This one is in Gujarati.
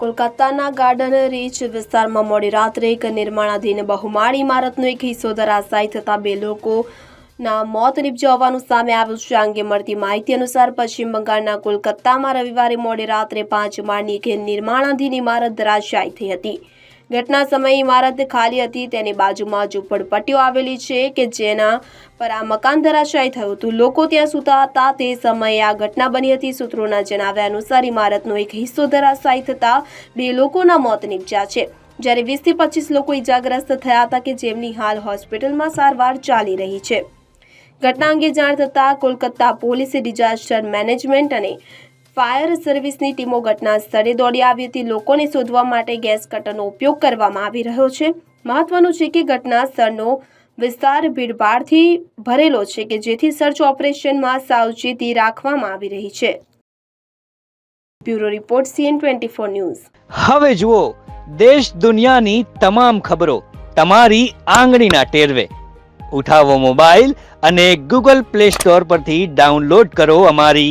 કોલકાતાના ગાર્ડન રીચ વિસ્તારમાં મોડી રાત્રે એક નિર્માણાધીન બહુમાળી ઇમારતનો એક હિસ્સો ધરાશાયી થતાં બે લોકોના મોત નીપજ્યા હોવાનું સામે આવ્યું છે. અંગે મળતી માહિતી અનુસાર પશ્ચિમ બંગાળના કોલકાતામાં રવિવારે મોડી રાત્રે પાંચ માળની એક નિર્માણાધીન ઇમારત ધરાશાયી થઈ હતી. ઘટના સમયે ઇમારત ખાલી હતી, તેની બાજુમાં ઝૂંપડપટ્ટીઓ આવેલી છે કે જેના પર આ મકાન ધરાશાયી થયું હતું. લોકો ત્યાં સૂતા હતા. તે સમયે આ ઘટના બની હતી. સૂત્રોના જણાવ્યા અનુસાર ઇમારતનો એક હિસ્સો ધરાશાયી થતાં બે લોકોના મોત નીપજ્યા છે. જ્યારે વીસથી પચીસ લોકો ઇજાગ્રસ્ત થયા હતા કે જેમની હાલ હોસ્પિટલમાં સારવાર ચાલી રહી છે. ઘટના અંગે જાણ થતાં કોલકાતા પોલીસે ડિઝાસ્ટર મેનેજમેન્ટ અને ફાયર સર્વિસની ટીમો ઘટના સ્થળે દોડી આવી હતી. લોકોને શોધવા માટે ગેસ કટરનો ઉપયોગ કરવામાં આવી રહ્યો છે. મહત્વનું છે કે ઘટના સ્થળનો વિસ્તાર ભીડભાડથી ભરેલો છે કે જેથી સર્ચ ઓપરેશનમાં સાવચેતી રાખવામાં આવી રહી છે. Bureau report CN twenty four news. હવે જુઓ, દેશ દુનિયાની તમામ ખબરો તમારી આંગળીના ટેરવે. ઉઠાવો મોબાઈલ અને ગૂગલ પ્લે સ્ટોર પરથી ડાઉનલોડ કરો અમારી